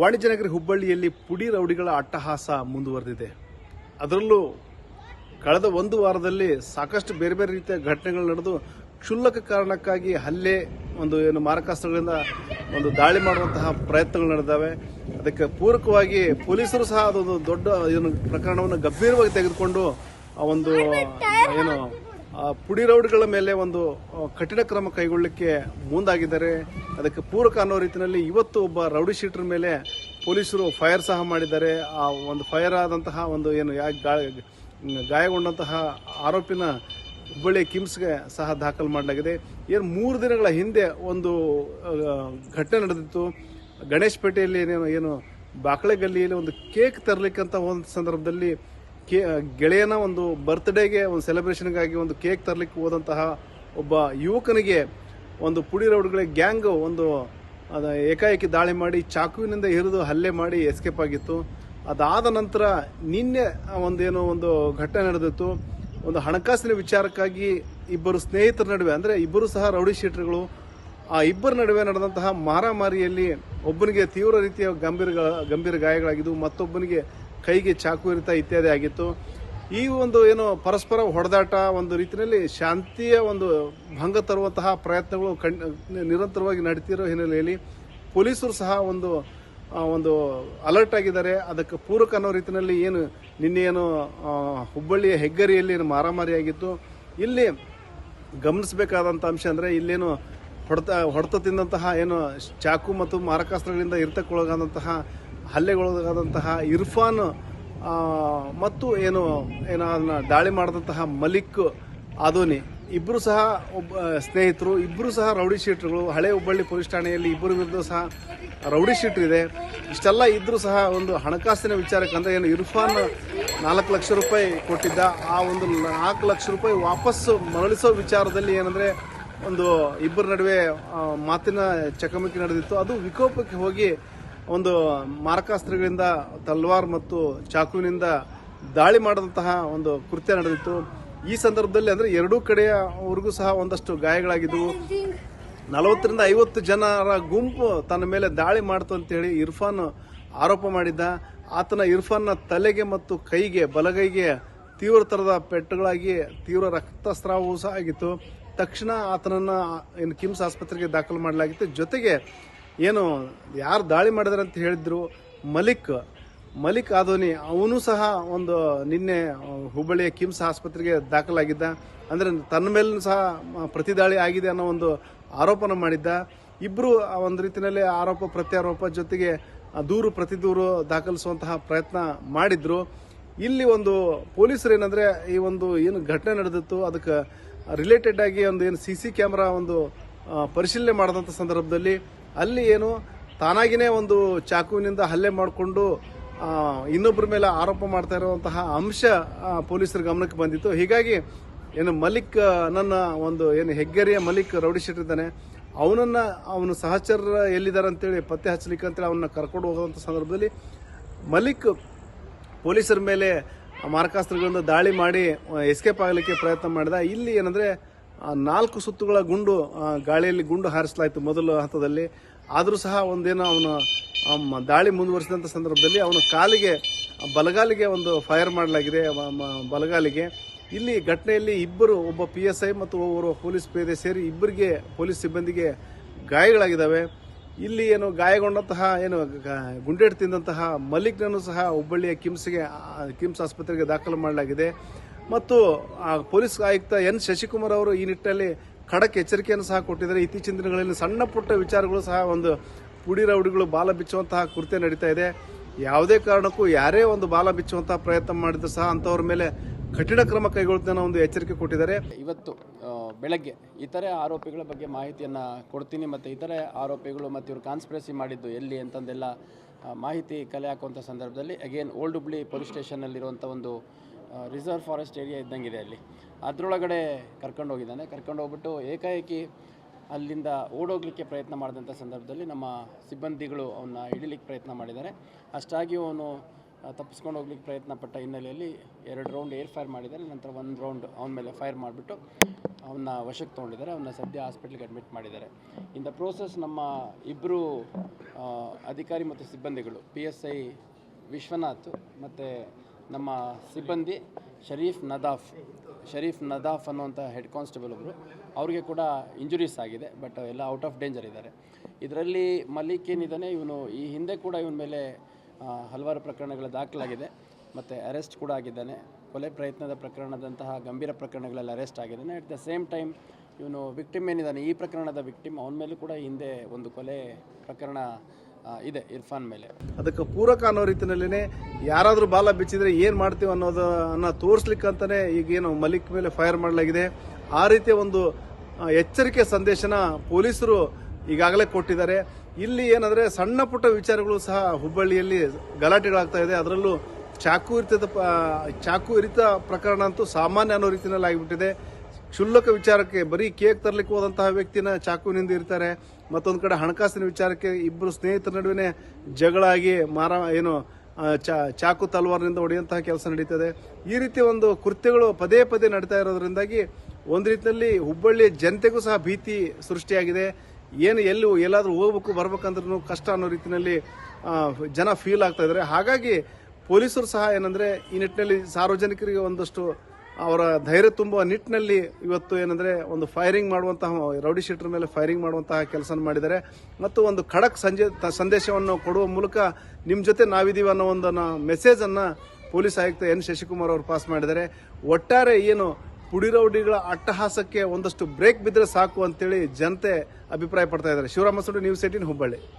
ವಾಣಿಜ್ಯ ನಗರಿ ಹುಬ್ಬಳ್ಳಿಯಲ್ಲಿ ಪುಡಿ ರೌಡಿಗಳ ಅಟ್ಟಹಾಸ ಮುಂದುವರೆದಿದೆ. ಅದರಲ್ಲೂ ಕಳೆದ ಒಂದು ವಾರದಲ್ಲಿ ಸಾಕಷ್ಟು ಬೇರೆ ಬೇರೆ ರೀತಿಯ ಘಟನೆಗಳು ನಡೆದು ಕ್ಷುಲ್ಲಕ ಕಾರಣಕ್ಕಾಗಿ ಹಲ್ಲೆ, ಒಂದು ಏನು ಮಾರಕಾಸ್ತ್ರಗಳಿಂದ ಒಂದು ದಾಳಿ ಮಾಡುವಂತಹ ಪ್ರಯತ್ನಗಳು ನಡೆದಾವೆ. ಅದಕ್ಕೆ ಪೂರಕವಾಗಿ ಪೊಲೀಸರು ಸಹ ಅದೊಂದು ದೊಡ್ಡ ಏನು ಪ್ರಕರಣವನ್ನು ಗಂಭೀರವಾಗಿ ತೆಗೆದುಕೊಂಡು ಆ ಒಂದು ಏನು ಪುಡಿ ರೌಡಿಗಳ ಮೇಲೆ ಒಂದು ಕಠಿಣ ಕ್ರಮ ಕೈಗೊಳ್ಳಲಿಕ್ಕೆ ಮುಂದಾಗಿದ್ದಾರೆ. ಅದಕ್ಕೆ ಪೂರಕ ಅನ್ನೋ ರೀತಿಯಲ್ಲಿ ಇವತ್ತು ಒಬ್ಬ ರೌಡಿ ಶೀಟರ್ ಮೇಲೆ ಪೊಲೀಸರು ಫೈರ್ ಸಹ ಮಾಡಿದ್ದಾರೆ. ಆ ಒಂದು ಫೈರ್ ಆದಂತಹ ಒಂದು ಏನು ಗಾಯಗೊಂಡಂತಹ ಆರೋಪಿನ ಹುಬ್ಬಳ್ಳಿ ಕಿಮ್ಸ್ಗೆ ಸಹ ದಾಖಲು ಮಾಡಲಾಗಿದೆ. ಏನು ಮೂರು ದಿನಗಳ ಹಿಂದೆ ಒಂದು ಘಟನೆ ನಡೆದಿತ್ತು. ಗಣೇಶ್ ಏನೇನು ಏನು ಏನು ಬಾಕಳೆ ಗಲ್ಲಿಯಲ್ಲಿ ಒಂದು ಕೇಕ್ ತರಲಿಕ್ಕಂತ ಒಂದು ಸಂದರ್ಭದಲ್ಲಿ ಕೇ ಗೆಳೆಯನ ಒಂದು ಬರ್ತ್ಡೇಗೆ ಒಂದು ಸೆಲೆಬ್ರೇಷನ್ಗಾಗಿ ಒಂದು ಕೇಕ್ ತರಲಿಕ್ಕೆ ಹೋದಂತಹ ಒಬ್ಬ ಯುವಕನಿಗೆ ಒಂದು ಪುಡಿ ರೌಡ್ಗಳ ಗ್ಯಾಂಗ್ ಒಂದು, ಅದು ಏಕಾಏಕಿ ದಾಳಿ ಮಾಡಿ ಚಾಕುವಿನಿಂದ ಹಿರಿದು ಹಲ್ಲೆ ಮಾಡಿ ಎಸ್ಕೇಪ್ ಆಗಿತ್ತು. ಅದಾದ ನಂತರ ನಿನ್ನೆ ಒಂದೇನೋ ಒಂದು ಘಟನೆ ನಡೆದಿತ್ತು. ಒಂದು ಹಣಕಾಸಿನ ವಿಚಾರಕ್ಕಾಗಿ ಇಬ್ಬರು ಸ್ನೇಹಿತರ ನಡುವೆ, ಅಂದರೆ ಇಬ್ಬರು ಸಹ ರೌಡಿ ಶೀಟರ್ಗಳು ಆ ಇಬ್ಬರ ನಡುವೆ ನಡೆದಂತಹ ಮಾರಾಮಾರಿಯಲ್ಲಿ ಒಬ್ಬನಿಗೆ ತೀವ್ರ ರೀತಿಯ ಗಂಭೀರ ಗಂಭೀರ ಗಾಯಗಳಾಗಿದ್ದು ಮತ್ತೊಬ್ಬನಿಗೆ ಕೈಗೆ ಚಾಕು ಇರಿತ ಇತ್ಯಾದಿ ಆಗಿತ್ತು. ಈ ಒಂದು ಏನು ಪರಸ್ಪರ ಹೊಡೆದಾಟ ಒಂದು ರೀತಿಯಲ್ಲಿ ಶಾಂತಿಯ ಒಂದು ಭಂಗ ತರುವಂತಹ ಪ್ರಯತ್ನಗಳು ಕಣ್ ನಿರಂತರವಾಗಿ ನಡೀತಿರೋ ಹಿನ್ನೆಲೆಯಲ್ಲಿ ಪೊಲೀಸರು ಸಹ ಒಂದು ಒಂದು ಅಲರ್ಟ್ ಆಗಿದ್ದಾರೆ. ಅದಕ್ಕೆ ಪೂರಕ ಅನ್ನೋ ರೀತಿಯಲ್ಲಿ ಏನು ನಿನ್ನೆ ಏನು ಹುಬ್ಬಳ್ಳಿಯ ಹೆಗ್ಗರಿಯಲ್ಲಿ ಏನು ಮಾರಾಮಾರಿ ಆಗಿತ್ತು ಇಲ್ಲಿ ಗಮನಿಸಬೇಕಾದಂಥ ಅಂಶ ಅಂದರೆ ಇಲ್ಲೇನು ಹೊಡೆತ ಹೊಡೆತ ತಿಂದಂತಹ ಏನು ಚಾಕು ಮತ್ತು ಮಾರಕಾಸ್ತ್ರಗಳಿಂದ ಇರ್ತಕ್ಕೊಳಗಾದಂತಹ, ಹಲ್ಲೆಗೊಳಗಾದಂತಹ ಇರ್ಫಾನ್ ಮತ್ತು ಏನು ಏನು ಅದನ್ನು ದಾಳಿ ಮಾಡಿದಂತಹ ಮಲಿಕ್ ಆದೋನಿ. ಇಬ್ಬರು ಸಹ ಒಬ್ಬ, ಸ್ನೇಹಿತರು ಇಬ್ಬರು ಸಹ ರೌಡಿ ಶೀಟ್ರುಗಳು. ಹಳೆ ಹುಬ್ಬಳ್ಳಿ ಪೊಲೀಸ್ ಠಾಣೆಯಲ್ಲಿ ಇಬ್ಬರು ವಿರುದ್ಧ ಸಹ ರೌಡಿ ಶೀಟ್ರ್ ಇದೆ. ಇಷ್ಟೆಲ್ಲ ಇದ್ದರೂ ಸಹ ಒಂದು ಹಣಕಾಸಿನ ವಿಚಾರಕ್ಕೆ ಅಂದರೆ ಏನು, ಇರ್ಫಾನ್ ನಾಲ್ಕು ಲಕ್ಷ ರೂಪಾಯಿ ಕೊಟ್ಟಿದ್ದ. ಆ ಒಂದು ನಾಲ್ಕು ಲಕ್ಷ ರೂಪಾಯಿ ವಾಪಸ್ಸು ಮರಳಿಸೋ ವಿಚಾರದಲ್ಲಿ ಏನಂದ್ರೆ ಒಂದು ಇಬ್ಬರ ನಡುವೆ ಮಾತಿನ ಚಕಮಕಿ ನಡೆದಿತ್ತು. ಅದು ವಿಕೋಪಕ್ಕೆ ಹೋಗಿ ಒಂದು ಮಾರಕಾಸ್ತ್ರಗಳಿಂದ ತಲ್ವಾರ್ ಮತ್ತು ಚಾಕುವಿನಿಂದ ದಾಳಿ ಮಾಡಿದಂತಹ ಒಂದು ಕೃತ್ಯ ನಡೆದಿತ್ತು. ಈ ಸಂದರ್ಭದಲ್ಲಿ ಅಂದರೆ ಎರಡೂ ಕಡೆಯವರೆಗೂ ಸಹ ಒಂದಷ್ಟು ಗಾಯಗಳಾಗಿದ್ದವು. ನಲವತ್ತರಿಂದ ಐವತ್ತು ಜನರ ಗುಂಪು ತನ್ನ ಮೇಲೆ ದಾಳಿ ಮಾಡ್ತು ಅಂತೇಳಿ ಇರ್ಫಾನ್ ಆರೋಪ ಮಾಡಿದ್ದ. ಆತನ ಇರ್ಫಾನ್ನ ತಲೆಗೆ ಮತ್ತು ಕೈಗೆ, ಬಲಗೈಗೆ ತೀವ್ರ ಥರದ ಪೆಟ್ಟುಗಳಾಗಿ, ತೀವ್ರ ರಕ್ತಸ್ರಾವವೂ ಸಹ ಆಗಿತ್ತು. ತಕ್ಷಣ ಆತನನ್ನು, ಏನು ಕಿಮ್ಸ್ ಆಸ್ಪತ್ರೆಗೆ ದಾಖಲು ಮಾಡಲಾಗಿತ್ತು. ಜೊತೆಗೆ ಏನು, ಯಾರು ದಾಳಿ ಮಾಡಿದಾರೆ ಅಂತ ಹೇಳಿದ್ರು, ಮಲಿಕ್ ಮಲಿಕ್ ಆದೋನಿ, ಅವನು ಸಹ ಒಂದು ನಿನ್ನೆ ಹುಬ್ಬಳ್ಳಿಯ ಕಿಮ್ಸ್ ಆಸ್ಪತ್ರೆಗೆ ದಾಖಲಾಗಿದ್ದ. ಅಂದರೆ ತನ್ನ ಮೇಲೂ ಸಹ ಪ್ರತಿದಾಳಿ ಆಗಿದೆ ಅನ್ನೋ ಒಂದು ಆರೋಪನ ಮಾಡಿದ್ದ. ಇಬ್ಬರು ಒಂದು ರೀತಿಯಲ್ಲಿ ಆರೋಪ, ಪ್ರತ್ಯಾರೋಪ, ಜೊತೆಗೆ ದೂರು ಪ್ರತಿ ದೂರು ದಾಖಲಿಸುವಂತಹ ಪ್ರಯತ್ನ ಮಾಡಿದ್ರು. ಇಲ್ಲಿ ಒಂದು ಪೊಲೀಸರು ಏನಂದ್ರೆ, ಈ ಒಂದು ಏನು ಘಟನೆ ನಡೆದಿತ್ತು, ಅದಕ್ಕೆ ರಿಲೇಟೆಡ್ ಆಗಿ ಒಂದು ಏನು ಸಿ ಸಿ ಕ್ಯಾಮ್ರಾ ಒಂದು ಪರಿಶೀಲನೆ ಮಾಡಿದಂಥ ಸಂದರ್ಭದಲ್ಲಿ ಅಲ್ಲಿ ಏನು ತಾನಾಗಿನೇ ಒಂದು ಚಾಕುವಿನಿಂದ ಹಲ್ಲೆ ಮಾಡಿಕೊಂಡು ಇನ್ನೊಬ್ಬರ ಮೇಲೆ ಆರೋಪ ಮಾಡ್ತಾ ಇರುವಂತಹ ಅಂಶ ಪೊಲೀಸರ ಗಮನಕ್ಕೆ ಬಂದಿತ್ತು. ಹೀಗಾಗಿ ಏನು ಮಲಿಕ್ ನನ್ನ ಒಂದು ಏನು ಹೆಗ್ಗೆರೆಯ ಮಲಿಕ್ ರೌಡಿ ಇದ್ದಾನೆ. ಅವನನ್ನ, ಅವನು ಸಹಚರ ಎಲ್ಲಿದ್ದಾರೆ ಅಂತೇಳಿ ಪತ್ತೆ ಹಚ್ಚಲಿಕ್ಕೆ ಅಂತೇಳಿ ಅವನ್ನ ಕರ್ಕೊಂಡು ಹೋಗುವಂತ ಸಂದರ್ಭದಲ್ಲಿ ಮಲಿಕ್ ಪೊಲೀಸರ ಮೇಲೆ ಮಾರಕಾಸ್ತ್ರಗಳಿಂದ ದಾಳಿ ಮಾಡಿ ಎಸ್ಕೇಪ್ ಆಗಲಿಕ್ಕೆ ಪ್ರಯತ್ನ ಮಾಡಿದ. ಇಲ್ಲಿ ಏನಂದ್ರೆ ನಾಲ್ಕು ಸುತ್ತುಗಳ ಗುಂಡು ಗಾಳಿಯಲ್ಲಿ ಗುಂಡು ಹಾರಿಸಲಾಯಿತು ಮೊದಲ ಹಂತದಲ್ಲಿ. ಆದರೂ ಸಹ ಒಂದೇನೋ ಅವನು ದಾಳಿ ಮುಂದುವರಿಸಿದಂಥ ಸಂದರ್ಭದಲ್ಲಿ ಅವನ ಕಾಲಿಗೆ, ಬಲಗಾಲಿಗೆ ಒಂದು ಫೈರ್ ಮಾಡಲಾಗಿದೆ ಬಲಗಾಲಿಗೆ. ಇಲ್ಲಿ ಘಟನೆಯಲ್ಲಿ ಇಬ್ಬರು, ಒಬ್ಬ ಪಿ ಎಸ್ ಐ ಮತ್ತು ಓರ್ವ ಪೊಲೀಸ್ ಪೇದೆ ಸೇರಿ ಇಬ್ಬರಿಗೆ ಪೊಲೀಸ್ ಸಿಬ್ಬಂದಿಗೆ ಗಾಯಗಳಾಗಿದ್ದಾವೆ. ಇಲ್ಲಿ ಏನು ಗಾಯಗೊಂಡಂತಹ ಏನು ಗುಂಡೇಟ್ ತಿಂದಂತಹ ಮಲಿಕ್ನನ್ನು ಸಹ ಹುಬ್ಬಳ್ಳಿಯ ಕಿಮ್ಸ್ಗೆ ಕಿಮ್ಸ್ ಆಸ್ಪತ್ರೆಗೆ ದಾಖಲು ಮಾಡಲಾಗಿದೆ. ಮತ್ತು ಪೊಲೀಸ್ ಆಯುಕ್ತ ಎನ್. ಶಶಿಕುಮಾರ್ ಅವರು ಈ ನಿಟ್ಟಿನಲ್ಲಿ ಖಡಕ್ ಎಚ್ಚರಿಕೆಯನ್ನು ಸಹ ಕೊಟ್ಟಿದ್ದಾರೆ. ಇತ್ತೀಚಿನ ದಿನಗಳಲ್ಲಿ ಸಣ್ಣ ಪುಟ್ಟ ವಿಚಾರಗಳು ಸಹ ಒಂದು ಪುಡಿ ರೌಡಿಗಳು ಬಾಲ ಬಿಚ್ಚುವಂತಹ ಕೃತ್ಯ ನಡೀತಾ ಇದೆ. ಯಾವುದೇ ಕಾರಣಕ್ಕೂ ಯಾರೇ ಒಂದು ಬಾಲ ಬಿಚ್ಚುವಂತಹ ಪ್ರಯತ್ನ ಮಾಡಿದ್ರು ಸಹ ಅಂತವ್ರ ಮೇಲೆ ಕಠಿಣ ಕ್ರಮ ಕೈಗೊಳ್ಳುತ್ತೆ ಒಂದು ಎಚ್ಚರಿಕೆ ಕೊಟ್ಟಿದ್ದಾರೆ. ಇವತ್ತು ಬೆಳಗ್ಗೆ ಇತರೆ ಆರೋಪಿಗಳ ಬಗ್ಗೆ ಮಾಹಿತಿಯನ್ನು ಕೊಡ್ತೀನಿ ಮತ್ತು ಇತರೆ ಆರೋಪಿಗಳು ಮತ್ತು ಇವರು ಕಾನ್ಸ್ಪಿರಸಿ ಮಾಡಿದ್ದು ಎಲ್ಲಿ ಅಂತಂದೆಲ್ಲ ಮಾಹಿತಿ ಕಲೆ ಹಾಕುವಂಥ ಸಂದರ್ಭದಲ್ಲಿ ಅಗೇನ್ ಓಲ್ಡ್ ಹುಬ್ಳಿ ಪೊಲೀಸ್ ಸ್ಟೇಷನ್ನಲ್ಲಿರುವಂಥ ಒಂದು ರಿಸರ್ವ್ ಫಾರೆಸ್ಟ್ ಏರಿಯಾ ಇದ್ದಂಗಿದೆ ಅಲ್ಲಿ. ಅದರೊಳಗಡೆ ಕರ್ಕೊಂಡು ಹೋಗಿದ್ದಾನೆ. ಕರ್ಕೊಂಡು ಹೋಗ್ಬಿಟ್ಟು ಏಕಾಏಕಿ ಅಲ್ಲಿಂದ ಓಡೋಗ್ಲಿಕ್ಕೆ ಪ್ರಯತ್ನ ಮಾಡಿದಂಥ ಸಂದರ್ಭದಲ್ಲಿ ನಮ್ಮ ಸಿಬ್ಬಂದಿಗಳು ಅವನ್ನ ಹಿಡಿಲಿಕ್ಕೆ ಪ್ರಯತ್ನ ಮಾಡಿದ್ದಾರೆ. ಅಷ್ಟಾಗಿಯೂ ಅವನು ತಪ್ಪಿಸ್ಕೊಂಡು ಹೋಗ್ಲಿಕ್ಕೆ ಪ್ರಯತ್ನ ಪಟ್ಟ ಹಿನ್ನೆಲೆಯಲ್ಲಿ ಎರಡು ರೌಂಡ್ ಏರ್ ಫೈರ್ ಮಾಡಿದ್ದಾರೆ. ನಂತರ ಒಂದು ರೌಂಡ್ ಅವನ ಮೇಲೆ ಫೈರ್ ಮಾಡಿಬಿಟ್ಟು ಅವನ್ನ ವಶಕ್ಕೆ ತೊಗೊಂಡಿದ್ದಾರೆ. ಅವನ್ನ ಸದ್ಯ ಹಾಸ್ಪಿಟ್ಲಿಗೆ ಅಡ್ಮಿಟ್ ಮಾಡಿದ್ದಾರೆ. ಇನ್ ದ ಪ್ರೋಸೆಸ್ ನಮ್ಮ ಇಬ್ಬರು ಅಧಿಕಾರಿ ಮತ್ತು ಸಿಬ್ಬಂದಿಗಳು ಪಿ ಎಸ್ ಐ ವಿಶ್ವನಾಥ್ ಮತ್ತು ನಮ್ಮ ಸಿಬ್ಬಂದಿ ಶರೀಫ್ ನದಾಫ್ ಶರೀಫ್ ನದಾಫ್ ಅನ್ನುವಂಥ ಹೆಡ್ ಕಾನ್ಸ್ಟೇಬಲ್ ಒಬ್ಬರು ಅವರಿಗೆ ಕೂಡ ಇಂಜುರೀಸ್ ಆಗಿದೆ ಬಟ್ ಎಲ್ಲ ಔಟ್ ಆಫ್ ಡೇಂಜರ್ ಇದ್ದಾರೆ. ಇದರಲ್ಲಿ ಮಲಿಕ್ ಏನಿದ್ದಾನೆ, ಇವನು ಈ ಹಿಂದೆ ಕೂಡ ಇವನ ಮೇಲೆ ಹಲವಾರು ಪ್ರಕರಣಗಳು ದಾಖಲಾಗಿದೆ. ಮತ್ತು ಅರೆಸ್ಟ್ ಕೂಡ ಆಗಿದ್ದಾನೆ. ಕೊಲೆ ಪ್ರಯತ್ನದ ಪ್ರಕರಣದಂತಹ ಗಂಭೀರ ಪ್ರಕರಣಗಳಲ್ಲಿ ಅರೆಸ್ಟ್ ಆಗಿದ್ದಾನೆ. ಅಟ್ ದ ಸೇಮ್ ಟೈಮ್ ಇವನು ವಿಕ್ಟಿಮ್ ಏನಿದ್ದಾನೆ? ಈ ಪ್ರಕರಣದ ವಿಕ್ಟಿಮ್ ಅವನ ಮೇಲೂ ಕೂಡ ಹಿಂದೆ ಒಂದು ಕೊಲೆ ಪ್ರಕರಣ ಇದೆ, ಇರ್ಫಾನ್ ಮೇಲೆ. ಅದಕ್ಕೆ ಪೂರಕ ಅನ್ನೋ ರೀತಿಯಲ್ಲಿನೇ ಯಾರಾದರೂ ಬಾಲ ಬಿಚ್ಚಿದ್ರೆ ಏನು ಮಾಡ್ತೀವಿ ಅನ್ನೋದನ್ನ ತೋರಿಸ್ಲಿಕ್ಕಂತಾನೆ ಈಗೇನು ಮಲಿಕ್ ಮೇಲೆ ಫೈರ್ ಮಾಡಲಾಗಿದೆ. ಆ ರೀತಿಯ ಒಂದು ಎಚ್ಚರಿಕೆ ಸಂದೇಶನ ಪೊಲೀಸರು ಈಗಾಗಲೇ ಕೊಟ್ಟಿದ್ದಾರೆ. ಇಲ್ಲಿ ಏನಂದ್ರೆ ಸಣ್ಣ ಪುಟ್ಟ ವಿಚಾರಗಳು ಸಹ ಹುಬ್ಬಳ್ಳಿಯಲ್ಲಿ ಗಲಾಟೆಗಳಾಗ್ತಾ ಇದೆ. ಅದರಲ್ಲೂ ಚಾಕು ಇರಿತದ ಚಾಕು ಇರಿತ ಪ್ರಕರಣ ಅಂತೂ ಸಾಮಾನ್ಯ ಅನ್ನೋ ರೀತಿಯಲ್ಲಿ ಆಗಿಬಿಟ್ಟಿದೆ. ಕ್ಷುಲ್ಲಕ ವಿಚಾರಕ್ಕೆ ಬರೀ ಕೇಕ್ ತರಲಿಕ್ಕೆ ಹೋದಂತಹ ವ್ಯಕ್ತಿನ ಚಾಕುವಿನಿಂದ ಇರ್ತಾರೆ. ಮತ್ತೊಂದು ಕಡೆ ಹಣಕಾಸಿನ ವಿಚಾರಕ್ಕೆ ಇಬ್ಬರು ಸ್ನೇಹಿತರ ನಡುವೆ ಜಗಳ ಆಗಿ ಮಾರ, ಏನು ಚಾಕು ತಲ್ವಾರ್ನಿಂದ ಹೊಡೆಯುವಂತಹ ಕೆಲಸ ನಡೀತದೆ. ಈ ರೀತಿ ಒಂದು ಕೃತ್ಯಗಳು ಪದೇ ಪದೇ ನಡೀತಾ ಇರೋದ್ರಿಂದಾಗಿ ಒಂದು ರೀತಿಯಲ್ಲಿ ಹುಬ್ಬಳ್ಳಿಯ ಜನತೆಗೂ ಸಹ ಭೀತಿ ಸೃಷ್ಟಿಯಾಗಿದೆ. ಏನು ಎಲ್ಲೂ ಎಲ್ಲಾದರೂ ಹೋಗ್ಬೇಕು ಬರ್ಬೇಕಂದ್ರೂ ಕಷ್ಟ ಅನ್ನೋ ರೀತಿಯಲ್ಲಿ ಜನ ಫೀಲ್ ಆಗ್ತಾ ಇದ್ದಾರೆ ಹಾಗಾಗಿ ಪೊಲೀಸರು ಸಹ ಏನಂದರೆ ಈ ನಿಟ್ಟಿನಲ್ಲಿ ಸಾರ್ವಜನಿಕರಿಗೆ ಒಂದಷ್ಟು ಅವರ ಧೈರ್ಯ ತುಂಬುವ ನಿಟ್ಟಿನಲ್ಲಿ ಇವತ್ತು ಏನಂದರೆ ಒಂದು ಫೈರಿಂಗ್ ಮಾಡುವಂತಹ, ರೌಡಿ ಶೀಟರ್ ಮೇಲೆ ಫೈರಿಂಗ್ ಮಾಡುವಂತಹ ಕೆಲಸ ಮಾಡಿದ್ದಾರೆ. ಮತ್ತು ಒಂದು ಖಡಕ್ ಸಂಜೆ ಸಂದೇಶವನ್ನು ಕೊಡುವ ಮೂಲಕ ನಿಮ್ಮ ಜೊತೆ ನಾವಿದ್ದೀವಿ ಅನ್ನೋ ಒಂದು ಮೆಸೇಜನ್ನು ಪೊಲೀಸ್ ಆಯುಕ್ತ ಎನ್ ಶಶಿಕುಮಾರ್ ಅವರು ಪಾಸ್ ಮಾಡಿದ್ದಾರೆ. ಒಟ್ಟಾರೆ ಏನು ಪುಡಿ ರೌಡಿಗಳ ಅಟ್ಟಹಾಸಕ್ಕೆ ಒಂದಷ್ಟು ಬ್ರೇಕ್ ಬಿದ್ದರೆ ಸಾಕು ಅಂತೇಳಿ ಜನತೆ ಅಭಿಪ್ರಾಯ ಪಡ್ತಾ ಇದ್ದಾರೆ. ಶಿವರಾಮ ಸುಡು ನ್ಯೂಸ್ ಏಟೀನ್ ಹುಬ್ಬಳ್ಳಿ